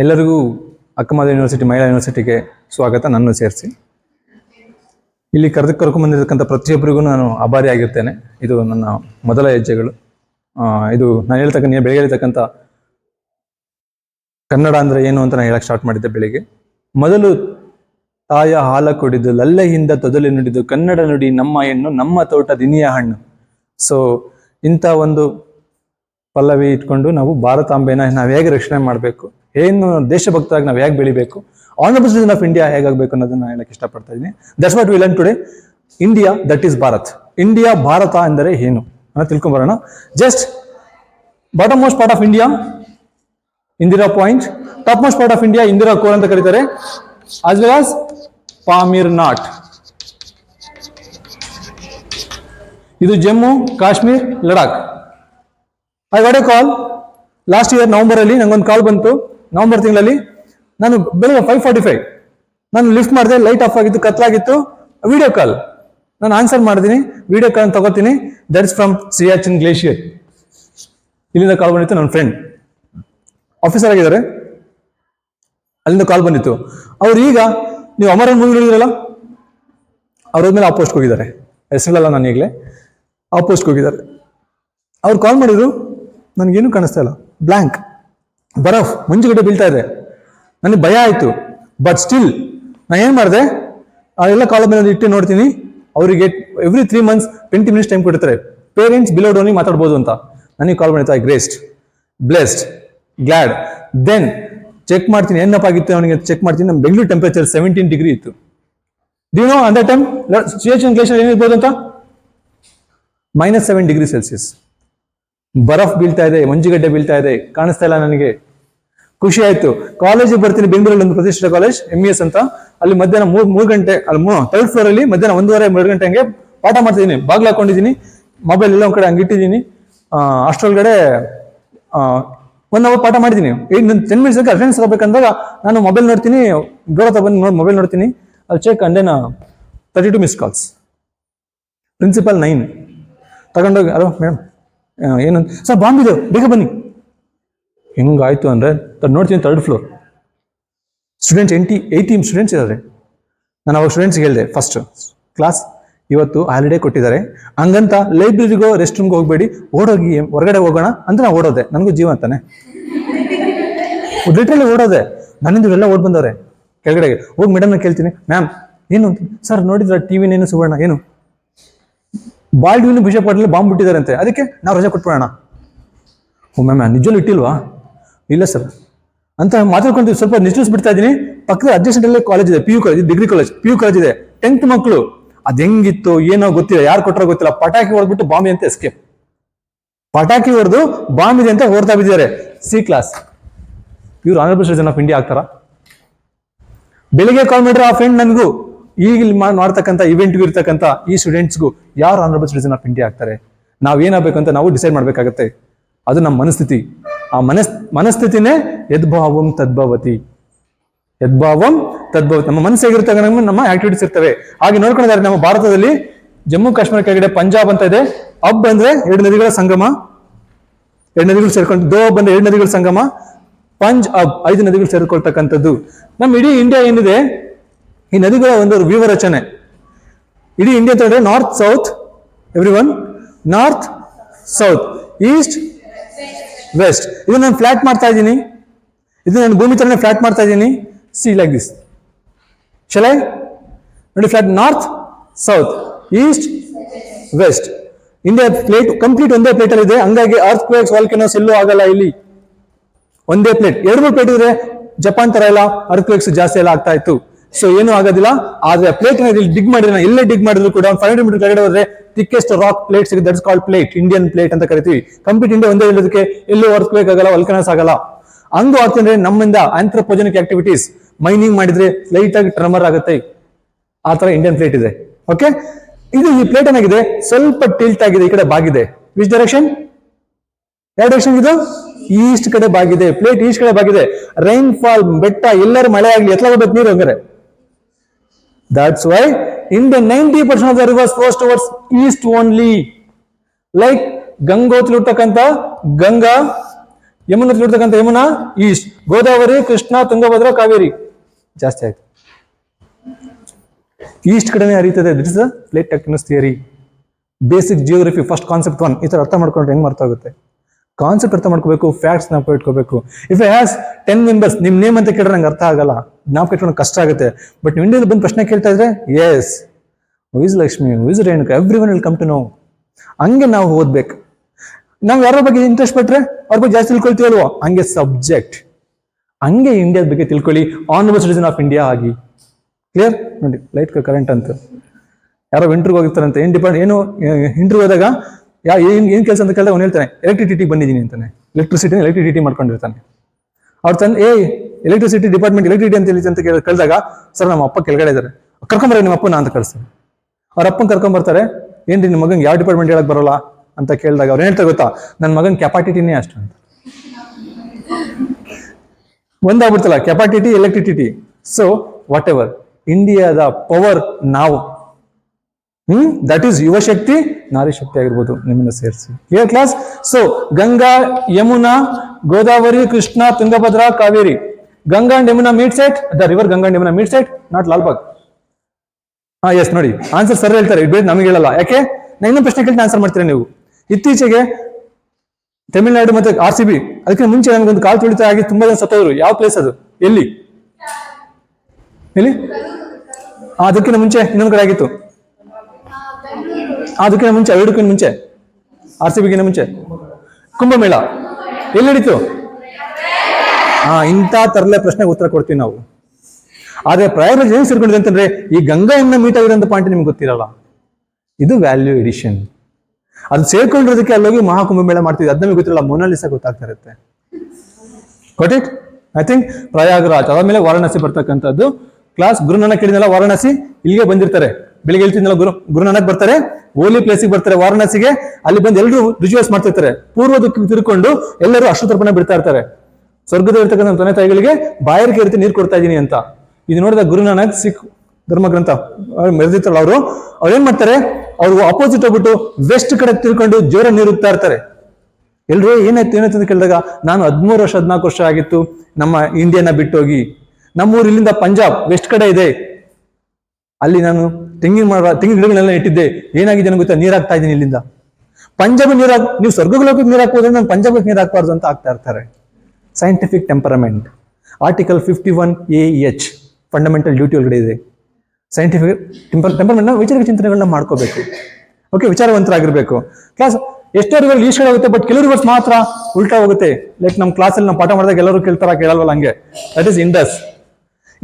ಎಲ್ಲರಿಗೂ ಅಕ್ಕಮದ ಯೂನಿವರ್ಸಿಟಿ ಮಹಿಳಾ ಯೂನಿವರ್ಸಿಟಿಗೆ ಸ್ವಾಗತ. ನನ್ನ ಸೇರಿಸಿ. ಇಲ್ಲಿ ಕರೆದು ಕರ್ಕೊಂಡ್ಬಂದಿರತಕ್ಕಂಥ ಪ್ರತಿಯೊಬ್ಬರಿಗೂ ನಾನು ಆಭಾರಿ ಆಗಿರ್ತೇನೆ. ಇದು ನನ್ನ ಮೊದಲ ಹೆಜ್ಜೆಗಳು. ಇದು ನಾನು ಹೇಳ್ತಕ್ಕ, ನೀವು ಬೆಳಗ್ಗೆ ಹೇಳ್ತಕ್ಕಂಥ ಕನ್ನಡ ಅಂದ್ರೆ ಏನು ಅಂತ ನಾನು ಹೇಳಕ್ಕೆ ಸ್ಟಾರ್ಟ್ ಮಾಡಿದ್ದೆ ಬೆಳಿಗ್ಗೆ. ಮೊದಲು ತಾಯ ಹಾಲ ಕುಡಿದು, ಲಲ್ಲೆಯಿಂದ ತೊದಲು ನುಡಿದು, ಕನ್ನಡ ನುಡಿ ನಮ್ಮ ಹೆಣ್ಣು, ನಮ್ಮ ತೋಟ ದಿನಿಯ ಹಣ್ಣು. ಸೊ ಇಂಥ ಒಂದು ಪಲ್ಲವಿ ಇಟ್ಕೊಂಡು ನಾವು ಭಾರತಾಂಬೆನ ನಾವು ಹೇಗೆ ರಕ್ಷಣೆ ಮಾಡಬೇಕು? ಏನು ದೇಶಭಕ್ತರಾಗಿ ನಾವು ಹೇಗೆ ಬೆಳಿಬೇಕು ಆನರಬಲ್ ಸಿಟಿಸನ್ ಆಫ್ ಇಂಡಿಯಾ ಹೇಗಾಗಬೇಕು ಅನ್ನೋದನ್ನ ಹೇಳಕ್ಕೆ ಇಷ್ಟಪಡ್ತಾ ಇದ್ದೀನಿ that's what we learn today India that is Bharat India Bharat ಅಂದರೆ ಏನು ಅನ್ನೋ ತಿಳ್ಕೊಂಬರೋಣ just bottom most part of India Indira point top most part of India Indira col ಅಂತ ಕರೀತಾರೆ. As well as Pamir not ಇದು Jammu Kashmir Ladakh I got a call last year November ಅಲ್ಲಿ, ನಂಗೊಂದು call ಬಂತು. November ತಿಂಗಳಲ್ಲಿ ನಾನು ಬೆಳಗ್ಗೆ five forty five ನಾನು ಲಿಫ್ಟ್ ಮಾಡಿದೆ ಲೈಟ್ ಆಫ್ ಆಗಿತ್ತು ಕತ್ಲಾಗಿತ್ತು ವಿಡಿಯೋ ಕಾಲ್ ನಾನು ಆನ್ಸರ್ ಮಾಡಿದ್ದೀನಿ ವಿಡಿಯೋ ಕಾಲ್ ತಗೋತೀನಿ. That is from Siachen glacier ಇಲ್ಲಿಂದ ಕಾಲ್ ಬಂದಿತ್ತು ನನ್ನ ಫ್ರೆಂಡ್ ಆಫೀಸರ್ ಆಗಿದ್ದಾರೆ. ಅಲ್ಲಿಂದ ಕಾಲ್ ಬಂದಿತ್ತು. ಅವ್ರು ಈಗ, ನೀವು ಅಮರನ್ ಮೂವಿ ನೋಡಿದ್ರಲ್ಲ? ಅವ್ರ ಹೋದ್ಮೇಲೆ ಆ ಪೋಸ್ಟ್ಗೆ ಹೋಗಿದ್ದಾರೆ. ಹೆಸರಲ್ಲ ನಾನು ಈಗಲೇ. ಆ ಪೋಸ್ಟ್ಗೆ ಹೋಗಿದ್ದಾರೆ. ಅವ್ರು ಕಾಲ್ ಮಾಡಿದ್ರು, ನನಗೇನು ಕಾಣಿಸ್ತಾ ಇಲ್ಲ. ಬ್ಲ್ಯಾಂಕ್ ಬರಫ್ ಮಂಜುಗಡ್ಡೆ ಬೀಳ್ತಾ ಇದೆ. ನನಗೆ ಭಯ ಆಯಿತು. ಬಟ್ ಸ್ಟಿಲ್ ನಾನು ಏನು ಮಾಡಿದೆ? ಎಲ್ಲ ಕಾಲ ಮೇಲೆ ಇಟ್ಟು ನೋಡ್ತೀನಿ. ಅವರಿಗೆ every three months twenty minutes time ಕೊಡ್ತಾರೆ ಪೇರೆಂಟ್ಸ್ ಬಿಲೋ ಡೋನಿಗೆ ಮಾತಾಡ್ಬೋದು ಅಂತ. ನನಗೆ ಕಾಲ್ ಮಾಡಿತ್ತು I ಗ್ರೇಸ್ಟ್ blessed glad then check ಮಾಡ್ತೀನಿ, ಏನಪ್ಪ ಆಗಿತ್ತು ಅವನಿಗೆ ಚೆಕ್ ಮಾಡ್ತೀನಿ. ನಮ್ಮ ಬೆಂಗಳೂರು ಟೆಂಪರೇಚರ್ ಸೆವೆಂಟೀನ್ ಡಿಗ್ರಿ ಇತ್ತು. ದಿನೋ no the time situation glacier ಏನಿರ್ಬೋದು ಅಂತ? ಮೈನಸ್ ಸೆವೆನ್ ಡಿಗ್ರಿ ಸೆಲ್ಸಿಯಸ್ ಬರಫ್ ಬೀಳ್ತಾ ಇದೆ, ಮಂಜುಗಡ್ಡೆ ಬೀಳ್ತಾ ಇದೆ, ಕಾಣಿಸ್ತಾ ಇಲ್ಲ ನನಗೆ. ಖುಷಿ ಆಯ್ತು. ಕಾಲೇಜಿಗೆ ಬರ್ತೀನಿ, ಬೆಂಗಳೂರಲ್ಲಿ ಒಂದು ಪ್ರತಿಷ್ಠಿತ ಕಾಲೇಜ್ ಎಂ ಎಸ್ ಅಂತ. ಅಲ್ಲಿ ಮಧ್ಯಾಹ್ನ ಮೂರ್, ಮೂರು ಗಂಟೆ, ಅಲ್ಲಿ ಥರ್ಡ್ ಫ್ಲೋರ್ ಅಲ್ಲಿ ಮಧ್ಯಾಹ್ನ ಒಂದೂವರೆ, ಮೂರು ಗಂಟೆ ಹಂಗೆ ಪಾಠ ಮಾಡ್ತಿದ್ದೀನಿ. ಬಾಗ್ಲು ಹಾಕೊಂಡಿದ್ದೀನಿ ಮೊಬೈಲ್ ಎಲ್ಲ ಒಂದ್ ಕಡೆ ಹಂಗಿಟ್ಟಿದ್ದೀನಿ ಅಷ್ಟರೊಳಗಡೆ ಒನ್ ಅವರ್ ಪಾಠ ಮಾಡಿದ್ದೀನಿ. ಏಟ್ ಟೆನ್ ಮಿನಿಟ್ಸ್ ಅಟೆಂಡೆನ್ಸ್ ತಗೋಬೇಕಂದಾಗ ನಾನು ಮೊಬೈಲ್ ನೋಡ್ತೀನಿ, ದೂರ ತಗೊಂಡು ನೋಡಿ ಮೊಬೈಲ್ ನೋಡ್ತೀನಿ. ಅಲ್ಲಿ check and thirty two miss calls principal nine ತಗೊಂಡೋಗಿ, ಅಲೋ ಮೇಡಮ್ ಏನು ಸರ್, ಬಾಂಬ್ ಇದು. ಬೇಗ ಬನ್ನಿ. ಹೆಂಗಾಯ್ತು ಅಂದರೆ ನೋಡ್ತೀನಿ third floor students eighty eighteen students ಇದ್ದಾರೆ ನಾನು ಅವಾಗ ಸ್ಟೂಡೆಂಟ್ಸ್ಗೆ ಹೇಳಿದೆ ಫಸ್ಟ್ ಕ್ಲಾಸ್ ಇವತ್ತು ಹಾಲಿಡೇ ಕೊಟ್ಟಿದ್ದಾರೆ. ಹಂಗಂತ ಲೈಬ್ರರಿಗೋ ರೆಸ್ಟ್ ರೂಮ್ಗೆ ಹೋಗಬೇಡಿ. ಓಡೋಗಿ, ಹೊರಗಡೆ ಹೋಗೋಣ ಅಂತ ನಾನು ಓಡೋದೆ. ನನಗೂ ಜೀವ ಅಂತಾನೆ. ಲಿಟ್ರಲಿ ಓಡೋದೆ. ನನ್ನಿಂದ ಎಲ್ಲ ಓಡ್ ಬಂದವ್ರೆ. ಕೆಳಗಡೆಗೆ. ಹೋಗಿ ಮೇಡಮ್ನ ಕೇಳ್ತೀನಿ. ಮ್ಯಾಮ್ ಏನು? ಸರ್, ನೋಡಿದ್ರ ಟಿ ವಿನೇನು ಸುವರ್ಣ? ಏನು? ಬಾಲ್ಡಿವಿನ ಬಿಷಪ್ ಪಾಟೀಲ್ ಬಾಂಬ್ ಬಿಟ್ಟಿದ್ದಾರಂತೆ. ಅದಕ್ಕೆ ನಾವು ರಜೆ ಕೊಟ್ಬಿಡೋಣ. ಓ ಮ್ಯಾಮ್ ನಿಜವೂ ಇಟ್ಟಿಲ್ವಾ? ಇಲ್ಲ ಸರ್. ಅಂತ ಮಾತಾಡ್ಕೊಂತೀವಿ. ಸ್ವಲ್ಪ ನಿಶ್ಚಿಸ್ ಬಿಡ್ತಾ ಇದ್ದೀನಿ. ಪಕ್ಕದ ಅಲ್ಲೇ ಕಾಲೇಜ್ ಇದೆ. P U college degree college P U college ಇದೆ. ಟೆಂತ್ ಮಕ್ಕಳು ಅದು ಹೆಂಗಿತ್ತು, ಏನೋ ಗೊತ್ತಿಲ್ಲ. ಯಾರು ಕೊಟ್ಟರೋ ಗೊತ್ತಿಲ್ಲ. ಪಟಾಕಿ ಹೊಡೆದ್ಬಿಟ್ಟು ಬಾಂಬ್ ಅಂತ ಎಸ್ಕೇಪ್ ಪಟಾಕಿ ಹೊಡೆದು ಬಾಂಬ್ ಇದೆ ಅಂತ ಓಡ್ತಾ ಬಿದ್ದಿದ್ದಾರೆ. ಸಿ ಕ್ಲಾಸ್ ಇವ್ರು ಆನರಬಲ್ ಸ್ಟೇಜನ್ ಆಫ್ ಇಂಡಿಯಾ ಆಗ್ತಾರ? ಬೆಳಿಗ್ಗೆ ಕಾಲ್ ಮಾಡಿದ್ರೆ ಆ ಫ್ರೆಂಡ್ ನನಗೂ ಈಗ ಇಲ್ಲಿ ಮಾಡ್ತಕ್ಕಂಥ ಇವೆಂಟ್ಗೂ ಇರ್ತಕ್ಕಂಥ ಈ ಸ್ಟೂಡೆಂಟ್ಸ್ಗೂ ಯಾರು ಆನರಬಲ್ ಸಿಟಿಸನ್ ಆಫ್ ಇಂಡಿಯಾ ಆಗ್ತಾರೆ? ನಾವು ಏನಾಗಬೇಕು ಅಂತ ನಾವು ಡಿಸೈಡ್ ಮಾಡಬೇಕಾಗತ್ತೆ. ಅದು ನಮ್ಮ ಮನಸ್ಥಿತಿ. ಆ ಮನಸ್ ಮನಸ್ಥಿತಿನೇ ಯದ್ಭಾವಂ ತದ್ಭವತಿ. ಯದ್ಭಾವಂ ತದ್ಭವತಿ. ನಮ್ಮ ಮನಸ್ಸು ಹೇಗಿರ್ತಕ್ಕ ನಮ್ಮ ನಮ್ಮ ಆಕ್ಟಿವಿಟೀಸ್ ಇರ್ತವೆ. ಹಾಗೆ ನೋಡ್ಕೊಂಡಿದ್ದಾರೆ ನಮ್ಮ ಭಾರತದಲ್ಲಿ ಜಮ್ಮು ಕಾಶ್ಮೀರ ಕೆಳಗಡೆ ಪಂಜಾಬ್ ಅಂತ ಇದೆ. ಅಬ್ ಅಂದ್ರೆ ಎರಡು ನದಿಗಳ ಸಂಗಮ. ಎರಡು ನದಿಗಳು ಸೇರ್ಕೊಂಡು ದೋ ಬಂದ್ರೆ ಎರಡು ನದಿಗಳ ಸಂಗಮ. ಪಂಜ್ ಅಬ್ ಐದು ನದಿಗಳು ಸೇರ್ಕೊಳ್ತಕ್ಕಂಥದ್ದು. ನಮ್ಮ ಇಡೀ ಇಂಡಿಯಾ ಏನಿದೆ? ಈ ನದಿಗಳ ಒಂದು ವ್ಯೂಹ ರಚನೆ ಇಡೀ ಇಂಡಿಯಾ ತಗೊಂಡ್ರೆ north south every one north south east west ಇದು ನಾನು ಫ್ಲಾಟ್ ಮಾಡ್ತಾ ಇದ್ದೀನಿ. ಇದು ನಾನು ಭೂಮಿ ತರನೇ ಫ್ಲಾಟ್ ಮಾಡ್ತಾ ಇದ್ದೀನಿ. ಸಿ ಲೈಕ್ ದಿಸ್ ಶಲೈ ನೋಡಿ flat north south east west India plate complete ಒಂದೇ ಪ್ಲೇಟ್ ಅಲ್ಲಿ ಇದೆ. ಹಂಗಾಗಿ ಅರ್ತ್ ಕ್ವೇಕ್ಸ್ ವಾಲ್ಕೆನೋಸ್ ಎಲ್ಲೂ ಆಗಲ್ಲ ಇಲ್ಲಿ. ಒಂದೇ ಪ್ಲೇಟ್ ಎರಡು ಮೂರು ಪ್ಲೇಟ್ ಇದ್ರೆ ಜಪಾನ್ ತರ ಎಲ್ಲ ಅರ್ತ್ ಕ್ವೇಕ್ಸ್ ಜಾಸ್ತಿ ಎಲ್ಲ ಆಗ್ತಾ ಇತ್ತು. ಸೊ ಏನು ಆಗೋದಿಲ್ಲ. ಆದ್ರೆ ಪ್ಲೇಟ್ ಇಲ್ಲಿ ಡಿಗ್ ಮಾಡಿದ್ರೆ ಎಲ್ಲೇ ಡಿಗ್ ಮಾಡಿದ್ರು ಕೂಡ ಫೈವ್ ಹಂಡ್ರೆಡ್ ಮೀಟರ್ ಕೆಳಗಡೆ ಹೋದ್ರೆ ತಿಕ್ಕೆಸ್ಟ್ ರಾಕ್ ಪ್ಲೇಟ್ ಸಿಗುತ್ತೆ. That's called plate Indian plate ಅಂತ ಕರಿತೀವಿ. ಕಂಪ್ಲೀಟ್ ಇಂಡಿಯಾ ಒಂದೇ ಇರೋದಕ್ಕೆ ಎಲ್ಲೂ ವರ್ಕ್ ಆಗಲ್ಲ ವಲ್ಕನಸ್ ಆಗಲ್ಲ. ಹಂಗು ಆಗ್ತಂದ್ರೆ ನಮ್ಮಿಂದ ಆಂಥ್ರೋಪೋಜನಿಕ್ ಆಕ್ಟಿವಿಟೀಸ್ ಮೈನಿಂಗ್ ಮಾಡಿದ್ರೆ ಲೈಟ್ ಆಗಿ ಟ್ರಮರ್ ಆಗುತ್ತೆ. ಆ ತರ ಇಂಡಿಯನ್ ಪ್ಲೇಟ್ ಇದೆ. ಓಕೆ ಇದು ಈ ಪ್ಲೇಟ್ ಏನಾಗಿದೆ? ಸ್ವಲ್ಪ ಟಿಲ್ಟ್ ಆಗಿದೆ, ಈ ಕಡೆ ಬಾಗಿದೆ. ವಿಚ್ ಡೈರೆಕ್ಷನ್ ಯಾವ ಡೈರೆಕ್ಷನ್ ಇದು? ಈಸ್ಟ್ ಕಡೆ ಬಾಗಿದೆ. ಪ್ಲೇಟ್ ಈಸ್ಟ್ ಕಡೆ ಬಾಗಿದೆ. ರೈನ್ ಫಾಲ್ ಬೆಟ್ಟ, ಎಲ್ಲರೂ ಮಳೆ ಆಗಲಿ ಎತ್ಲ ನೀರು ಹಂಗಾರೆ. In the ninety percent of the rivers flows towards east only like Gangotri ಇರ್ತಕ್ಕಂಥ ಗಂಗಾ ಯಮುನಾ ನೋಡ್ತಕ್ಕಂಥ ಯಮುನಾ ಈಸ್ಟ್ ಗೋದಾವರಿ ಕೃಷ್ಣ ತುಂಗಭದ್ರಾ ಕಾವೇರಿ ಜಾಸ್ತಿ ಆಯ್ತು. ಈಸ್ಟ್ ಕಡೆನೇ ಹರಿತದೆ. This is plate tectonics theory basic geography first concept one ಈ ಥರ ಅರ್ಥ ಮಾಡ್ಕೊಂಡ್ರೆ ಹೆಂಗ್ ಅರ್ಥ ಆಗುತ್ತೆ? ಕಾನ್ಸೆಪ್ಟ್ ಅರ್ಥ ಮಾಡ್ಕೋಬೇಕು ಫ್ಯಾಕ್ಟ್ಸ್ ಜ್ಞಾಪಕ ಇಟ್ಕೋಬೇಕು. If I has ten members ನಿಮ್ಮ ನೇಮ್ ಅಂತ ಕೇಳಿದ್ರೆ ನಂಗೆ ಅರ್ಥ ಆಗಲ್ಲ. ಜ್ಞಾಪಕ ಇಟ್ಕೊಂಡು ಕಷ್ಟ ಆಗುತ್ತೆ. ಬಟ್ ನೀವು ಇಂಡಿಯಾದಲ್ಲಿ ಬಂದು ಪ್ರಶ್ನೆ ಕೇಳ್ತಾ ಇದ್ರೆ yes this Lakshmi this Renuka everyone will come to know ಹಂಗೆ ನಾವು ಓದ್ಬೇಕು. ನಾವು ಯಾರ ಬಗ್ಗೆ ಇಂಟ್ರೆಸ್ಟ್ ಪಟ್ರೆ, ಅವ್ರ ಬಗ್ಗೆ ಜಾಸ್ತಿ ತಿಳ್ಕೊಳ್ತೀವಲ್ವೋ ಹಂಗೆ ಸಬ್ಜೆಕ್ಟ್ ಹಂಗೆ ಇಂಡಿಯಾದ ಬಗ್ಗೆ ತಿಳ್ಕೊಳ್ಳಿ. ಆನರಬಲ್ ಸಿಟಿಸನ್ ಆಫ್ ಇಂಡಿಯಾ ಆಗಿ. ಕ್ಲಿಯರ್ ನೋಡಿ ಲೈಟ್ ಕರೆಂಟ್ ಅಂತ. ಯಾರೋ ಇಂಟರ್ವ್ಯೂ ಹೋಗಿರ್ತಾರಂತೆ ಏನು ಡಿಪೆಂಡ್ ಏನು ಇಂಟರ್ವ್ಯೂ ಹೋದಾಗ, ಯಾ, ಏನು ಏನು ಕೆಲಸ ಅಂತ ಕೇಳಿದಾಗ ಅವ್ನು ಹೇಳ್ತಾನೆ ಎಲೆಕ್ಟ್ರಿಸಿಟಿ ಬಂದಿದ್ದೀನಿ ಅಂತಾನೆ. ಎಲೆಕ್ಟ್ರಿಸಿಟಿ ಎಲೆಕ್ಟ್ರಿಸಿಟಿ ಮಾಡ್ಕೊಂಡಿರ್ತಾನೆ. ಅವ್ರು ತಂದು ಏ ಎಲೆಕ್ಟ್ರಿಸಿಟಿ ಡಿಪಾರ್ಟ್ಮೆಂಟ್ ಎಲೆಕ್ಟ್ರಿಟಿ ಅಂತ ಹೇಳಿ ಅಂತ ಕೇಳಿ ಕೇಳಿದಾಗ, ಸರ್, ನಮ್ಮ ಅಪ್ಪ ಕೆಳಗಡೆ ಇದ್ದಾರೆ. ಕರ್ಕೊಂಬರ ನಿಮ್ಮ ಅಪ್ಪನ ಅಂತ ಕಳಿಸ್ತಾರೆ. ಅವ್ರ ಅಪ್ಪನ ಕರ್ಕೊಂಬರ್ತಾರೆ ಏನ್ರಿ ನಿಮ್ಮ ಮಗನ್ ಯಾವ ಡಿಪಾರ್ಟ್ಮೆಂಟ್ ಹೇಳಕ್ ಬರೋಲ್ಲ? ಅಂತ ಕೇಳಿದಾಗ ಅವ್ರು ಹೇಳ್ತಾರೆ ಗೊತ್ತಾ? ನನ್ನ ಮಗನ ಕೆಪಾಟಿಟಿನೇ ಅಷ್ಟು ಅಂತ. ಒಂದಾಗ್ಬಿಡ್ತಲ್ಲ capacity electricity so whatever ಇಂಡಿಯಾದ ಪವರ್ ನಾವು ಹ್ಮ್? ದಟ್ ಈಸ್ ಯುವ ಶಕ್ತಿ, ನಾರಿ ಶಕ್ತಿ ಆಗಿರ್ಬೋದು ನಿಮ್ಮನ್ನ ಸೇರಿಸಿ. Clear class so Ganga, Yamuna, Godavari, Krishna, Tungabhadra, Kaveri. Ganga and Yamuna meet set the river Ganga and Yamuna meet set not Lalbagh ಹಾ S ನೋಡಿ. Answer sir ಹೇಳ್ತಾರೆ it ಬೇರೆ ನಮಗೆ ಹೇಳಲ್ಲ. ಯಾಕೆ? ನಾನು ಇನ್ನೊಂದು ಪ್ರಶ್ನೆ ಕೇಳ್ತೀನಿ ಆನ್ಸರ್ ಮಾಡ್ತೀರಾ ನೀವು? ಇತ್ತೀಚೆಗೆ ತಮಿಳುನಾಡು ಮತ್ತೆ ಆರ್ ಸಿ ಬಿ ಅದಕ್ಕೆ ಮುಂಚೆ ನಮಗೊಂದು ಕಾಲ್ ತುಳಿತ ಆಗಿ ತುಂಬಾ ಜನ ಸತ್ತೋದ್ರು. ಯಾವ ಪ್ಲೇಸ್ ಅದು? ಎಲ್ಲಿ? ಎಲ್ಲಿ? ಅದಕ್ಕಿಂತ ಮುಂಚೆ ಇನ್ನೊಂದು ಕಡೆ ಆಗಿತ್ತು. ಅದಕ್ಕಿಂತ ಮುಂಚೆ ಎರಡಕ್ಕಿಂತ ಮುಂಚೆ. ಆರ್ ಸಿ ಬಿಗಿಂತ ಮುಂಚೆ. ಕುಂಭಮೇಳ. ಎಲ್ಲಿ ನಡೀತು? ಹಾ ಇಂಥ ತರಲೆ ಪ್ರಶ್ನೆಗೆ ಉತ್ತರ ಕೊಡ್ತೀವಿ ನಾವು. ಆದ್ರೆ ಪ್ರಯೋಗ ಏನ್ ಸೇರ್ಕೊಂಡಿದೆ ಅಂತಂದ್ರೆ, ಈ ಗಂಗಾ ಎಣ್ಣೆ ಮೀಟ್ ಆಗಿರೋಂಥ ಪಾಯಿಂಟ್ ನಿಮ್ಗೆ ಗೊತ್ತಿರಲ್ಲ. ಇದು ವ್ಯಾಲ್ಯೂ ಎಡಿಷನ್ ಅದು ಸೇರ್ಕೊಂಡಿರೋದಕ್ಕೆ ಅಲ್ಲೋಗಿ ಮಹಾಕುಂಭಮೇಳ ಮಾಡ್ತೀವಿ ಅದ್ ನಮಗೆ ಗೊತ್ತಿರಲ್ಲ ಮೊನಾಲಿಸ ಗೊತ್ತಾಗ್ತಾ ಇರುತ್ತೆ. Got ಐ ಥಿಂಕ್ ಪ್ರಯಾಗರಾಜ್, ಅದಾದ್ಮೇಲೆ ವಾರಣಾಸಿ ಬರ್ತಕ್ಕಂಥದ್ದು. ಕ್ಲಾಸ್ ಗುರುನಾನಕ್ ಹೇಳಿದ್ನಲ್ಲ ವಾರಣಾಸಿ, ಇಲ್ಲಿಗೆ ಬಂದಿರ್ತಾರೆ. ಬೆಳಿಗ್ಗೆ ಹೇಳ್ತಿದ್ನಲ್ಲ ಗುರು ಗುರುನಾನಕ್ ಬರ್ತಾರೆ. ಓಲಿ ಪ್ಲೇಸಿಗೆ ಬರ್ತಾರೆ ವಾರಣಾಸಿಗೆ. ಅಲ್ಲಿ ಬಂದು ಎಲ್ಲರೂ ರಿಚುವಲ್ಸ್ ಮಾಡ್ತಿರ್ತಾರೆ. ಪೂರ್ವದಕ್ಕೆ ತಿರ್ಕೊಂಡು ಎಲ್ಲರೂ ಅಶ್ವತರ್ಪಣ ಬಿಡ್ತಾ ಇರ್ತಾರೆ. ಸ್ವರ್ಗದಲ್ಲಿ ಇರ್ತಕ್ಕಂಥ ತಂದೆ ತಾಯಿಗಳಿಗೆ ಬಾಯರಿಗೆ ರೀತಿ ನೀರು ಕೊಡ್ತಾ ಇದ್ದೀನಿ ಅಂತ. ಇದು ನೋಡಿದ ಗುರುನಾನಕ್ ಸಿಖ್ ಧರ್ಮಗ್ರಂಥ ಮೆರೆದಿತ್ತಲ್ಲ ಅವರು ಅವ್ರು ಏನ್ ಮಾಡ್ತಾರೆ? ಅವ್ರು ಅಪೋಸಿಟ್ ಹೋಗ್ಬಿಟ್ಟು ವೆಸ್ಟ್ ಕಡೆ ತಿಳ್ಕೊಂಡು ಜೋರ ನೀರು ಉಗ್ತಾ ಇರ್ತಾರೆ. ಎಲ್ರೂ, ಏನಾಯ್ತು ಏನಾಯ್ತು ಅಂತ ಕೇಳಿದಾಗ, ನಾನು ಹದಿಮೂರು ವರ್ಷ, ಹದಿನಾಲ್ಕು ವರ್ಷ ಆಗಿತ್ತು, ನಮ್ಮ ಇಂಡಿಯಾನ ಬಿಟ್ಟೋಗಿ. ನಮ್ಮೂರು ಇಲ್ಲಿಂದ ಪಂಜಾಬ್ ವೆಸ್ಟ್ ಕಡೆ ಇದೆ. ಅಲ್ಲಿ ನಾನು ತೆಂಗಿನ ಮರ, ತೆಂಗಿನ ಗಿಡಗಳನ್ನೆಲ್ಲ ಇಟ್ಟಿದ್ದೆ ಏನಾಗಿದೆ ನನಗೆ ಗೊತ್ತಾ? ನೀರು ಹಾಕ್ತಾ ಇದ್ದೀನಿ ಇಲ್ಲಿಂದ. ಪಂಜಾಬ್ ನೀರು ನೀವು ಸ್ವರ್ಗಗಳ ನೀರು ಹಾಕೋದ್ರೆ ನಾನು ಪಂಜಾಬ್ಗೆ ನೀರು ಹಾಕ್ಬಾರ್ದು ಅಂತ ಆಗ್ತಾ ಇರ್ತಾರೆ. Scientific temperament article fifty one A H fundamental duty ಒಳಗಡೆ ಇದೆ. ಸೈಂಟಿಫಿಕ್ ಟೆಂಪರ್ ಟೆಂಪರ್ಮೆಂಟ್ನ ವೈಚಾರಿಕ ಚಿಂತನೆಗಳನ್ನ ಮಾಡ್ಕೋಬೇಕು. ಓಕೆ ವಿಚಾರವಂತರಾಗಿರಬೇಕು. ಕ್ಲಾಸ್ ಎಷ್ಟೋ ರಿವರ್ ಈಶ್ವರ ಆಗುತ್ತೆ ಬಟ್ ಕೆಲವು ರಿವರ್ಸ್ ಮಾತ್ರ ಉಲ್ಟಾ ಹೋಗುತ್ತೆ. ಲೈಕ್ ನಮ್ಮ ಕ್ಲಾಸಲ್ಲಿ ನಾವು ಪಾಠ ಮಾಡಿದಾಗ ಎಲ್ಲರೂ ಕೇಳ್ತಾರ, ಕೇಳಲ್ವಲ್ಲ ಹಂಗೆ? ದಟ್ ಇಸ್ ಇಂಡಸ್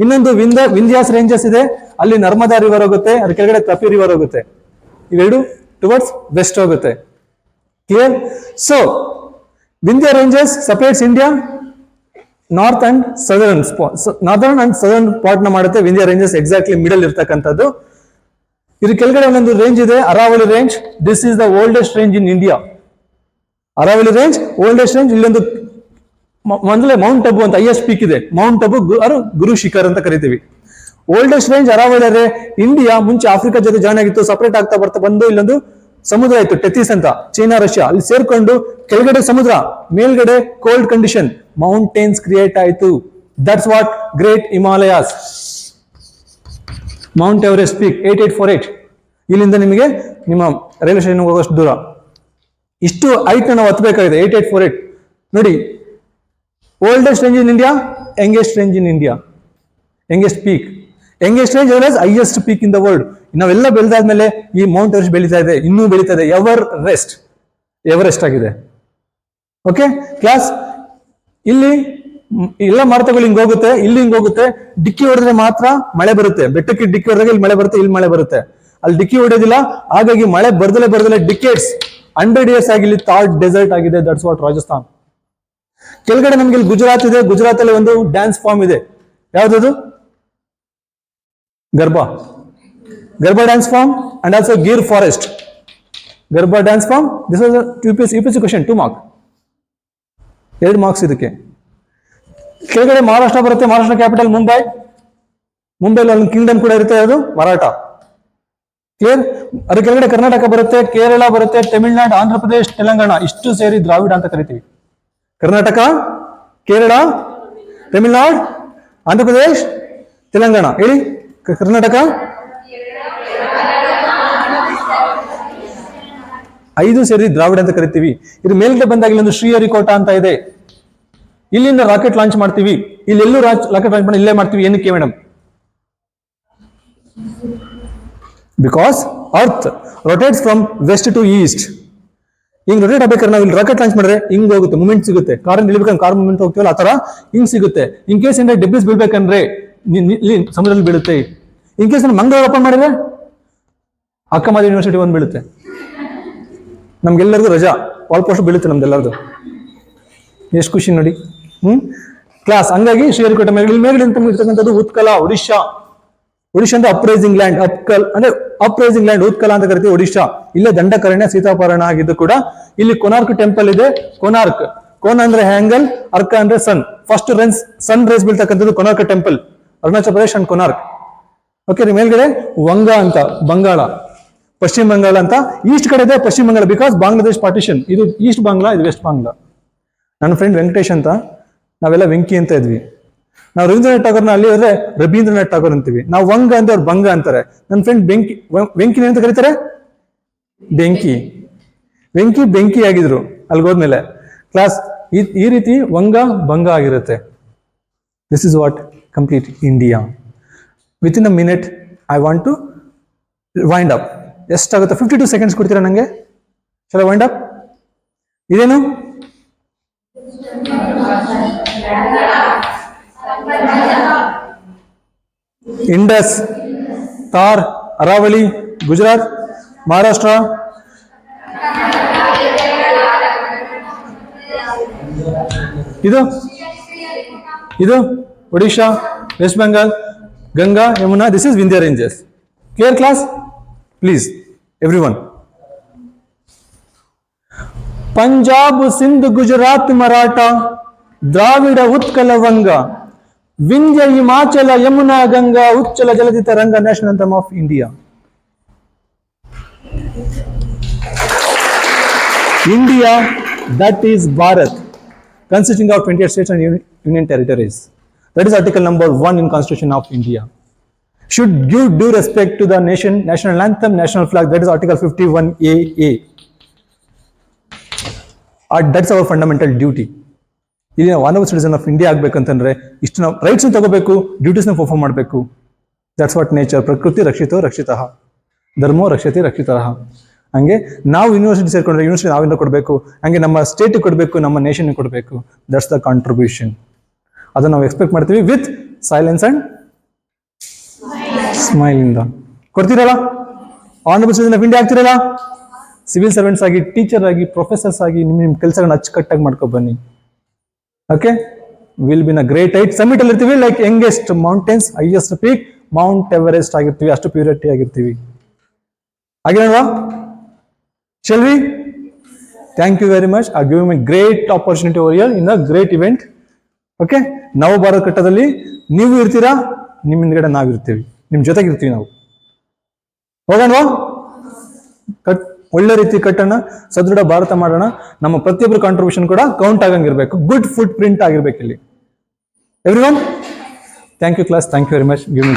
ಇನ್ನೊಂದು ವಿಂದ, ವಿಂಧ್ಯಾಸ್ ರೇಂಜಸ್ ಇದೆ. ಅಲ್ಲಿ ನರ್ಮದಾ ರಿವರ್ ಹೋಗುತ್ತೆ, ಅದ್ರ ಕೆಳಗಡೆ ತಪಿ ರಿವರ್ ಹೋಗುತ್ತೆ. ಇವೆರಡು ಟುವರ್ಡ್ಸ್ ವೆಸ್ಟ್ ಹೋಗುತ್ತೆ. Clear so Vindhya ranges separates India north and southern northern and southern ಪಾರ್ಟ್ನ ಮಾಡುತ್ತೆ. ವಿಂಧ್ಯ ರೇಂಜಸ್ ಎಕ್ಸಾಕ್ಟ್ಲಿ ಮಿಡಲ್ ಇರ್ತಕ್ಕಂಥದ್ದು. ಇದು ಕೆಳಗಡೆ ಒಂದೊಂದು ರೇಂಜ್ ಇದೆ. Aravalli range this is the oldest range in India Aravalli range oldest range ಇಲ್ಲೊಂದು ಒಂದು ಮೊದಲೇ ಮೌಂಟ್ ಅಬು ಅಂತ ಹೈಯೆಸ್ಟ್ ಪೀಕ್ ಇದೆ. ಮೌಂಟ್ ಅಬು ಅರು ಗುರು ಶಿಖರ್ ಅಂತ ಕರಿತೀವಿ. ಓಲ್ಡೆಸ್ಟ್ ರೇಂಜ್ ಅರಾವಳಿ ಇಂಡಿಯಾ ಮುಂಚೆ ಆಫ್ರಿಕಾ ಜೊತೆ ಜಾಯ್ನ್ ಆಗಿತ್ತು ಸಪರೇಟ್ ಆಗ್ತಾ ಬರ್ತಾ ಬಂದು ಇಲ್ಲೊಂದು ಸಮುದ್ರ ಇತ್ತು ಟೆತಿಸ್ ಅಂತ ಚೀನಾ ರಷ್ಯಾ ಅಲ್ಲಿ ಸೇರ್ಕೊಂಡು ಕೆಳಗಡೆ ಸಮುದ್ರ, ಮೇಲ್ಗಡೆ ಕೋಲ್ಡ್ ಕಂಡೀಷನ್ ಮೌಂಟೇನ್ಸ್ ಕ್ರಿಯೇಟ್ ಆಯಿತು. That's what great Himalayas Mount Everest peak eight eight four eight ಇಲ್ಲಿಂದ ನಿಮಗೆ ನಿಮ್ಮ ರೈಲ್ವೆ ಸ್ಟೇಷನ್ ಹೋಗೋಷ್ಟು ದೂರ. ಇಷ್ಟು ಹೈಟ್ ನಾವು ಹತ್ತಬೇಕಾಗಿದೆ ಏಟ್ ಏಟ್ ಫೋರ್ ಏಟ್ ನೋಡಿ oldest range in India youngest range in India youngest peak youngest range is highest peak in the world ನಾವೆಲ್ಲ ಬೆಳೆದಾದ್ಮೇಲೆ ಈ ಮೌಂಟ್ ಎವರೆಸ್ಟ್ ಬೆಳೀತಾ ಇದೆ, ಇನ್ನೂ ಬೆಳೀತಾ ಇದೆ. ಎವರ್ ರೆಸ್ಟ್ ಎವರೆಸ್ಟ್ ಆಗಿದೆ. ಓಕೆ ಕ್ಲಾಸ್ ಇಲ್ಲಿ ಎಲ್ಲ ಮಾರುತಗಳು ಹಿಂಗ್ ಹೋಗುತ್ತೆ, ಇಲ್ಲಿ ಹಿಂಗ್ ಹೋಗುತ್ತೆ. ಡಿಕ್ಕಿ ಹೊಡೆದ್ರೆ ಮಾತ್ರ ಮಳೆ ಬರುತ್ತೆ. ಬೆಟ್ಟಕ್ಕೆ ಡಿಕ್ಕಿ ಹೊಡೆದಾಗ ಇಲ್ಲಿ ಮಳೆ ಬರುತ್ತೆ, ಇಲ್ಲಿ ಮಳೆ ಬರುತ್ತೆ. ಅಲ್ಲಿ ಡಿಕ್ಕಿ ಹೊಡೆಯೋದಿಲ್ಲ ಹಾಗಾಗಿ ಮಳೆ ಬರ್ದಲೆ ಬರ್ದಲೆ ಡಿಕೆಟ್ಸ್ ಹಂಡ್ರೆಡ್ ಇಯರ್ಸ್ ಆಗಿ ಇಲ್ಲಿ ಥಾಟ್ ಡೆಸರ್ಟ್ ಆಗಿದೆ. ದಟ್ಸ್ ವಾಟ್ ರಾಜಸ್ಥಾನ್ ಕೆಳಗಡೆ ನಮ್ಗೆ ಇಲ್ಲಿ ಗುಜರಾತ್ ಇದೆ. ಗುಜರಾತ್ ಅಲ್ಲಿ ಒಂದು ಡ್ಯಾನ್ಸ್ ಫಾರ್ಮ್ ಇದೆ. ಯಾವ್ದದು? Garba. Garba dance form and also Gir forest Garba dance form this was U P S U P C question two mark ಎರಡು ಮಾರ್ಕ್ಸ್ ಇದಕ್ಕೆ. ಕೆಳಗಡೆ ಮಹಾರಾಷ್ಟ್ರ ಬರುತ್ತೆ, ಮಹಾರಾಷ್ಟ್ರ ಕ್ಯಾಪಿಟಲ್ ಮುಂಬೈ. ಮುಂಬೈಲಿ ಒಂದು ಕಿಂಗ್ಡಮ್ ಕೂಡ ಇರುತ್ತೆ ಅದು ಮರಾಠ. ಕ್ಲಿಯರ್ ಅದ್ರ ಕೆಳಗಡೆ ಕರ್ನಾಟಕ ಬರುತ್ತೆ, ಕೇರಳ ಬರುತ್ತೆ, ತಮಿಳ್ನಾಡು ಆಂಧ್ರ ಪ್ರದೇಶ್ ತೆಲಂಗಾಣ. ಇಷ್ಟು ಸೇರಿ ದ್ರಾವಿಡ ಅಂತ ಕರಿತೀವಿ. ಕರ್ನಾಟಕ, ಕೇರಳ, ತಮಿಳ್ನಾಡು ಆಂಧ್ರ ಪ್ರದೇಶ್ ತೆಲಂಗಾಣ. ಹೇಳಿ ಕರ್ನಾಟಕ? ಐದು ಸೇರಿ ದ್ರಾವಿಡ ಅಂತ ಕರಿತೀವಿ. ಇದು ಮೇಲ್ಗಡೆ ಬಂದಾಗ ಇಲ್ಲೊಂದು ಶ್ರೀಹರಿಕೋಟ ಅಂತ ಇದೆ. ಇಲ್ಲಿಂದ ರಾಕೆಟ್ ಲಾಂಚ್ ಮಾಡ್ತೀವಿ. ಇಲ್ಲೆಲ್ಲೂ ರಾಕೆಟ್ ಲಾಂಚ್ ಮಾಡಿ ಇಲ್ಲೇ ಮಾಡ್ತೀವಿ. ಏನಕ್ಕೆ madam because earth rotates from west to east ಹಿಂಗ್ ರೊಟೇಟ್ ಆಗ್ಬೇಕಾದ್ರೆ ನಾವು ಇಲ್ಲಿ ರಾಕೆಟ್ ಲಾಂಚ್ ಮಾಡಿದ್ರೆ ಹಿಂಗ್ ಹೋಗುತ್ತೆ ಮೂಮೆಂಟ್ ಸಿಗುತ್ತೆ. ಕಾರ್ ಇಳಿಬೇಕಂದ್ರೆ ಕಾರ್ ಮೂಮೆಂಟ್ ಹೋಗ್ತೀವಲ್ಲ, ಆ ತರ ಹಿಂಗ್ ಸಿಗುತ್ತೆ. ಇನ್ ಕೇಸ್ ಏನಾದ್ರೆ ಡಿಬ್ಬಿಸ್ ಬೀಳ್ಬೇಕಂದ್ರೆ ಇಲ್ಲಿ ಸಮುದ್ರದಲ್ಲಿ ಬೀಳುತ್ತೆ. ಇನ್ ಕೇಸ್ ಮಂಗಳೂರು ಓಪನ್ ಮಾಡಿದ್ರೆ ಅಕ್ಕಮಾದ ಯೂನಿವರ್ಸಿಟಿ ಒಂದು ಬೀಳುತ್ತೆ. ನಮ್ಗೆಲ್ಲರಿಗೂ ರಜಾ. ಆಲ್ಮೋಸ್ಟ್ ಬೀಳುತ್ತೆ ನಮ್ದೆಲ್ಲರದು. ಎಷ್ಟು ಖುಷಿ ನೋಡಿ. ಹ್ಮ್? ಕ್ಲಾಸ್ ಹಂಗಾಗಿ ಶ್ರೀಹರಿಕೋಟೆ ಮೇಲೆ ಮೇಲ್ಗಡೆ ಅಂತ ಇರ್ತಕ್ಕಂಥದ್ದು ಉತ್ಕಲ, ಒಡಿಶಾ. ಒಡಿಶಾ ಅಂದ್ರೆ ಅಪ್ರೈಸಿಂಗ್ ಲ್ಯಾಂಡ್ ಅಪ್ಕಲ್ ಅಂದ್ರೆ ಅಪ್ರೈಸಿಂಗ್ ಲ್ಯಾಂಡ್ ಉತ್ಕಲ ಅಂತ ಕರಿತೀವಿ ಒಡಿಶಾ. ಇಲ್ಲೇ ದಂಡಕರಣ್ಯ ಸೀತಾಪರಣ ಆಗಿದ್ದು ಕೂಡ ಇಲ್ಲಿ ಕೊನಾರ್ಕ್ ಟೆಂಪಲ್ ಇದೆ. ಕೊನಾರ್ಕ್. ಕೋನ ಅಂದ್ರೆ ಹ್ಯಾಂಗಲ್, ಅರ್ಕ ಅಂದ್ರೆ sun. First runs sun rice ಬೀಳ್ತಕ್ಕಂಥದ್ದು Konark temple Arunachal Pradesh and Konark. Okay ರೀ ಮೇಲ್ಗಡೆ, ವಂಗ ಅಂತ, ಬಂಗಾಳ. ಪಶ್ಚಿಮ ಬಂಗಾಳ ಅಂತ. ಈಸ್ಟ್ ಕಡೆ ಇದೆ ಪಶ್ಚಿಮ ಬಂಗಾಳ ಬಿಕಾಸ್ ಬಾಂಗ್ಲಾದೇಶ್ ಪಾರ್ಟಿಷನ್ ಇದು ಈಸ್ಟ್ ಬಾಂಗ್ಲಾ ಇದು ವೆಸ್ಟ್ ಬಾಂಗ್ಲಾ ನನ್ನ ಫ್ರೆಂಡ್ ವೆಂಕಟೇಶ್ ಅಂತ. ನಾವೆಲ್ಲ ವೆಂಕಿ ಅಂತ ಇದ್ವಿ. ನಾವು ರವೀಂದ್ರನಾಥ್ ಠಾಗೋರ್ನ ಅಲ್ಲಿ ಹೋದ್ರೆ ರವೀಂದ್ರನಾಥ್ ಟಾಗೋರ್ ಅಂತೀವಿ. ನಾವು ವಂಗ ಅಂತ ಅವ್ರು ಬಂಗ ಅಂತಾರೆ. ನನ್ನ ಫ್ರೆಂಡ್ ಬೆಂಕಿ ವೆಂಕಿನ ಅಂತ ಕರೀತಾರೆ? ಬೆಂಕಿ. ವೆಂಕಿ ಬೆಂಕಿ ಆಗಿದ್ರು. ಅಲ್ಲಿಗೆ ಹೋದ್ಮೇಲೆ ಕ್ಲಾಸ್ ಈ ಈ ರೀತಿ ವಂಗ ಭಂಗ ಆಗಿರುತ್ತೆ. This is what complete India within a minute I want to wind up ಎಷ್ಟಾಗುತ್ತೆ ಫಿಫ್ಟಿ ಟು ಸೆಕೆಂಡ್ಸ್ ಕೊಡ್ತೀರಾ ನನಗೆ ಚಲೋ ವೈಂಡ್ ಅಪ್ ಇದೇನು? ಇಂಡಸ್ ತಾರ್ ಅರಾವಳಿ ಗುಜರಾತ್ ಮಹಾರಾಷ್ಟ್ರ ಇದು? ಇದು? Odisha West Bengal Ganga Yamuna this is Vindhya ranges clear class please everyone. Punjab sindh gujarat maratha dravida utkala vanga vindhya himachala yamuna ganga uchchala jaladita ranga national anthem of india. India that is bharat consisting of 28 states and union territories. That is article number 1 in constitution of india. Should give due respect to the nation, national anthem, national flag. That is article 51AA. That's our fundamental duty. ಇಲ್ಲಿ ನಾವು one citizen of India ಆಗ್ಬೇಕಂತಂದ್ರೆ ಇಷ್ಟು ನಾವು rights ತಗೋಬೇಕು ಡ್ಯೂಟೀಸ್ನ perform ಮಾಡಬೇಕು that's what nature ಪ್ರಕೃತಿ ರಕ್ಷಿತೋ ರಕ್ಷಿತಃ ಧರ್ಮೋ ರಕ್ಷತೆ ರಕ್ಷಿತಃ ಹಂಗೆ ನಾವು ಯೂನಿವರ್ಸಿಟಿ ಸೇರ್ಕೊಂಡ್ರೆ ಯೂನಿವರ್ಸಿಟಿ ನಾವಿಂದ ಕೊಡಬೇಕು ಹಂಗೆ ನಮ್ಮ ಸ್ಟೇಟ್ ಕೊಡಬೇಕು ನಮ್ಮ ನೇಷನ್ ಕೊಡಬೇಕು ದಟ್ಸ್ ದ ಕಾಂಟ್ರಿಬ್ಯೂಷನ್ ಅದನ್ನು ನಾವು ಎಕ್ಸ್ಪೆಕ್ಟ್ ಮಾಡ್ತೀವಿ ವಿತ್ ಸೈಲೆನ್ಸ್ ಅಂಡ್ ಸ್ಮೈಲ್ ಇಂದ ಕೊಡ್ತೀರಲ್ಲ ಆನರಬಲ್ ಸಿಟಿಜನ್ ಆಫ್ ಇಂಡಿಯಾ ಆಗ್ತಿರಲ್ಲ ಸಿವಿಲ್ ಸರ್ವೆಂಟ್ಸ್ ಆಗಿ ಟೀಚರ್ ಆಗಿ ಪ್ರೊಫೆಸರ್ಸ್ ಆಗಿ ನಿಮ್ಮ ನಿಮ್ಮ ಕೆಲಸಗಳನ್ನ ಅಚ್ಚುಕಟ್ಟಾಗಿ ಮಾಡ್ಕೊ ಬನ್ನಿ. Okay will be in a great height summit ಅಲ್ಲಿ ಇರ್ತೀವಿ like youngest mountains highest peak Mount Everest ಆಗಿರ್ತೀವಿ, ಅಷ್ಟು ಪ್ಯೂರಿಟಿ ಆಗಿರ್ತೀವಿ. ಹಾಗೇನಲ್ವಾ shall we thank you very much ಆ give my great opportunity over year in a great event okay ನಾವು ಭಾರತ ನೀವು ಇರ್ತೀರಾ? ನಿಮ್ಮ ಹಿಂದ್ಗಡೆ ನಾವು ಇರ್ತೀವಿ ನಿಮ್ಮ ಜೊತೆಗೆ ಇರ್ತೀವಿ ನಾವು ಹೋಗೋಣವಾ ಕಟ್, ಒಳ್ಳೆ ರೀತಿ ಕಟ್ಟೋಣ, ಸದೃಢ ಭಾರತ ಮಾಡೋಣ. ನಮ್ಮ ಪ್ರತಿಯೊಬ್ಬರ ಕಾಂಟ್ರಿಬ್ಯೂಷನ್ ಕೂಡ ಕೌಂಟ್ ಆಗಂಗಿರ್ಬೇಕು. ಗುಡ್ ಫುಡ್ ಪ್ರಿಂಟ್ ಆಗಿರ್ಬೇಕು ಇಲ್ಲಿ everyone thank you class thank you very much give